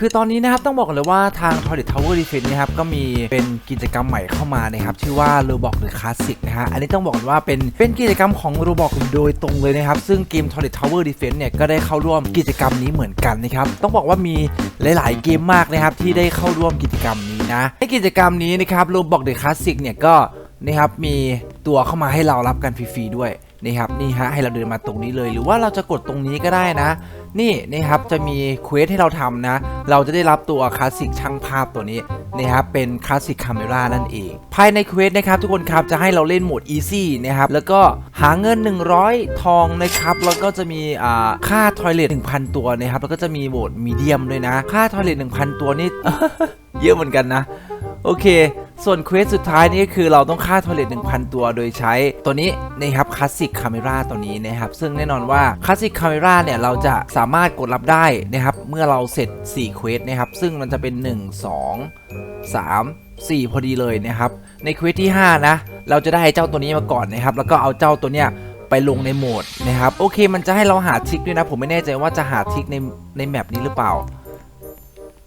คือตอนนี้นะครับต้องบอกเลยว่าทาง Toilet Tower Defense นะครับก็มีเป็นกิจกรรมใหม่เข้ามานะครับชื่อว่า Roblox The Classic นะฮะอันนี้ต้องบอกว่าเป็นเป็นกิจกรรมของ Roblox โดยตรงเลยนะครับซึ่งเกม Toilet Tower Defense เนี่ยก็ได้เข้าร่วมกิจกรรมนี้เหมือนกันนะครับต้องบอกว่ามีหลาย ๆ เกมมากนะครับที่ได้เข้าร่วมกิจกรรมนี้นะในกิจกรรมนี้นะครับ Roblox The Classic เนี่ยก็นะครับมีตัวเข้ามาให้เรารับกันฟรีๆด้วยนะครับนี่ฮะให้เราเดินมาตรงนี้เลย หรือว่าเราจะกดตรงนี้ก็ได้นะ นี่นะครับจะมีเควสให้เราทำนะ เราจะได้รับตัวคลาสสิกช่างภาพตัวนี้นะครับเป็นคลาสสิกคาเมรานั่นเอง ภายในเควสนะครับทุกคนครับจะให้เราเล่นโหมด Easy นะครับแล้วก็หาเงิน 100 ทองนะครับแล้วก็จะมีอ่าค่าทอยเลท1,000 ตัวนะครับแล้วก็จะมีโหมดมีเดียมด้วยนะ ค่าทอยเลท1,000 ตัวนี่เยอะเหมือนกันนะ โอเค ส่วนเควสสุดท้ายนี่ก็คือเราต้องฆ่าทอเลต1,000 ตัวโดยใช้ตัวนี้นะครับคลาสสิกคาเมราตัวนี้นะครับ ซึ่งแน่นอนว่าคลาสสิกคาเมราเนี่ยเราจะสามารถกดรับได้นะครับ เมื่อเราเสร็จ4เควสนะครับ ซึ่งมันจะเป็น 1 2 3 4 พอดีเลยนะครับ ในเควสที่ 5 นะ เราจะได้เจ้าตัวนี้มาก่อนนะครับ แล้วก็เอาเจ้าตัวเนี้ยไปลงในโหมดนะครับ โอเคมันจะให้เราหาทิกด้วยนะ ผมไม่แน่ใจว่าจะหาทิกในในแมปนี้หรือเปล่า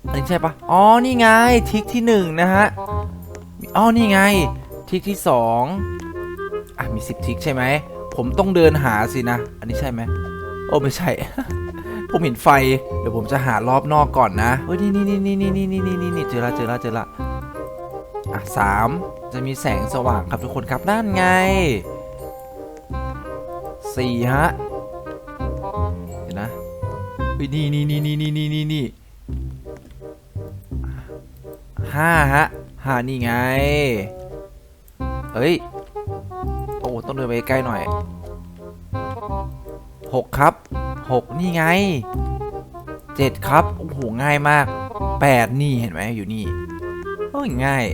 อันนี้ใช่ปะอ๋อ นี่ไงทิกที่หนึ่งนะฮะ อ๋อนี่ไงทิกที่สองอะมีสิบทิกใช่ไหม ผมต้องเดินหาสินะ อันนี้ใช่ไหมโอ้ไม่ใช่ ผมเห็นไฟ เดี๋ยวผมจะหารอบนอกก่อนนะเฮ้ยนี่นี่นี่นี่นี่นี่นี่นี่นี่เจอละเจอละเจอละอะสามจะมีแสงสว่างครับทุกคนครับนั่นไงสี่ฮะเห็นนะเฮ้ยนี่นี่นี่นี่นี่นี่นี่ห้าฮะ ห้านี่ไง เอ้ย โอ้ต้องเดินไปใกล้หน่อยหกครับหกนี่ไงเจ็ดครับ โอ้โห ง่ายมากแปดนี่เห็นไหมอยู่นี่โอ้ยง่าย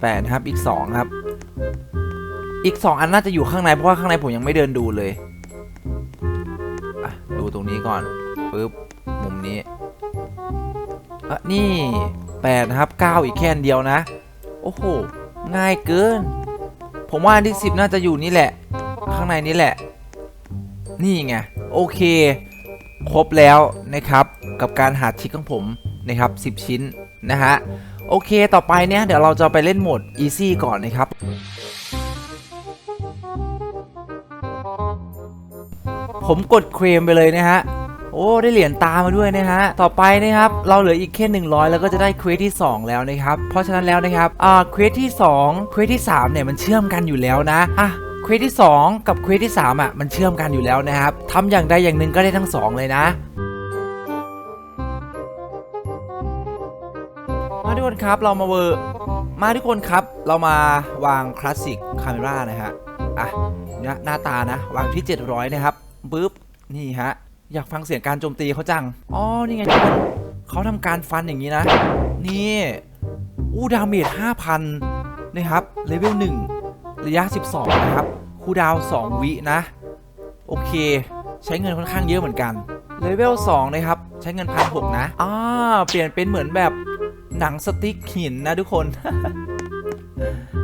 แปดครับอีกสองครับ อีกสองอันน่าจะอยู่ข้างในเพราะว่าข้างในผมยังไม่เดินดูเลยอะดูตรงนี้ก่อนปึ๊บมุมนี้อะนี่ 8 นะครับ 9 อีกแค่นเดียวนะ โอ้โห ง่ายเกิน ผมว่าอันที่ 10 น่าจะอยู่นี่แหละ ข้างในนี้แหละ นี่ไง โอเค ครบแล้วนะครับ กับการหาทิกของผมนะครับ 10 ชิ้นนะฮะ โอเค ต่อไปเนี่ยเดี๋ยวเราจะไปเล่นโหมด Easy ก่อนนะครับผมกดเคลมไปเลยนะฮะ โอ้ได้เหรียญตามาด้วยนะฮะต่อไปนะครับเราเหลืออีกแค่100 แล้วก็จะได้เควสที่ 2 แล้วนะครับเพราะฉะนั้นแล้วนะครับอ่าเควสที่2เควสที่3เนี่ยมันเชื่อมกันอยู่แล้วนะอะเควสที่ 2 กับเควสที่3อะมันเชื่อมกันอยู่แล้วนะครับทำอย่างใดอย่างหนึ่งก็ได้ทั้ง 2 เลยนะมาทุกคนครับเรามาเวอร์มาทุกคนครับ เรามาวางคลาสสิกคาเมรานะฮะอะเนี่ยหน้าตานะ วางที่ 700 นะครับปึ๊บนี่ฮะ อยากฟังเสียงการโจมตีเขาจัง อ๋อ นี่ไงทุกคนเขาทำการฟันอย่างนี้นะ นี่ อู้ดาเมจ5,000 นะครับ เลเวล1ระยะ 12 นะครับ คูดาว 2 วินะ โอเค ใช้เงินค่อนข้างเยอะเหมือนกัน เลเวล2นะครับ ใช้เงินพันหกนะ อ่า เปลี่ยนเป็นเหมือนแบบหนังสติ๊กหินนะทุกคน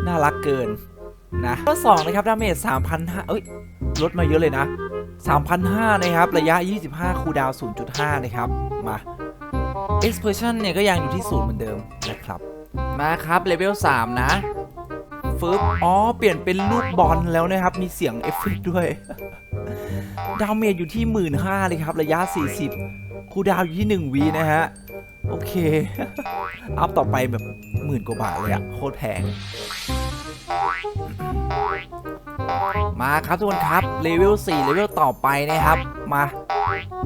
น่ารักเกินนะข้อ2นะครับ ดาเมจ3,500เอ้ย ลดมาเยอะเลยนะ 3,500 นะครับ ระยะ 25 คูดาวน์0.5 นะครับ มา Expression เนี่ยก็ยังอยู่ที่0เหมือนเดิมนะครับ มาครับเลเวล 3 นะฟึบอ๋อ เปลี่ยนเป็นลูกบอลแล้วนะครับ มีเสียงเอฟเฟกต์ด้วย ดาวเมจอยู่ที่ 15,000เลยครับ ระยะ 40 คูดาวอยู่ที่ 1 วีนะฮะ โอเค อัพต่อไปแบบหมื่นกว่าบาทเลยอะโคตรแพง มาครับทุกคนครับเลเวล4เลเวลต่อไปนะครับ มา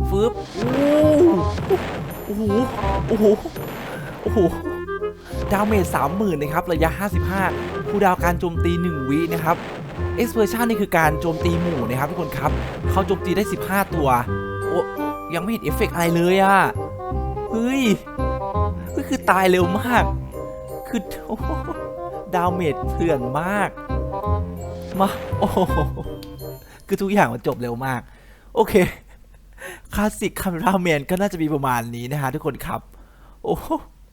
ฟึบโอ้โหโอ้โหโอ้โหดาเมจ30,000นะครับ ระยะ 55คูลดาวการโจมตี 1 วินะครับ Explosion นี่คือการโจมตีหมู่นะครับทุกคนครับเขาโจมตีได้ 15 ตัว โอ้ยังไม่เห็นเอฟเฟกต์อะไรเลยอะเฮ้ยเฮ้ยคือตายเร็วมาก คือดาเมจเถื่อนมาก มาโอ้โหคือทุกอย่างมันจบเร็วมาก โอเคคลาสสิกคาเมราแมนก็น่าจะมีประมาณนี้นะฮะทุกคนครับ โอ้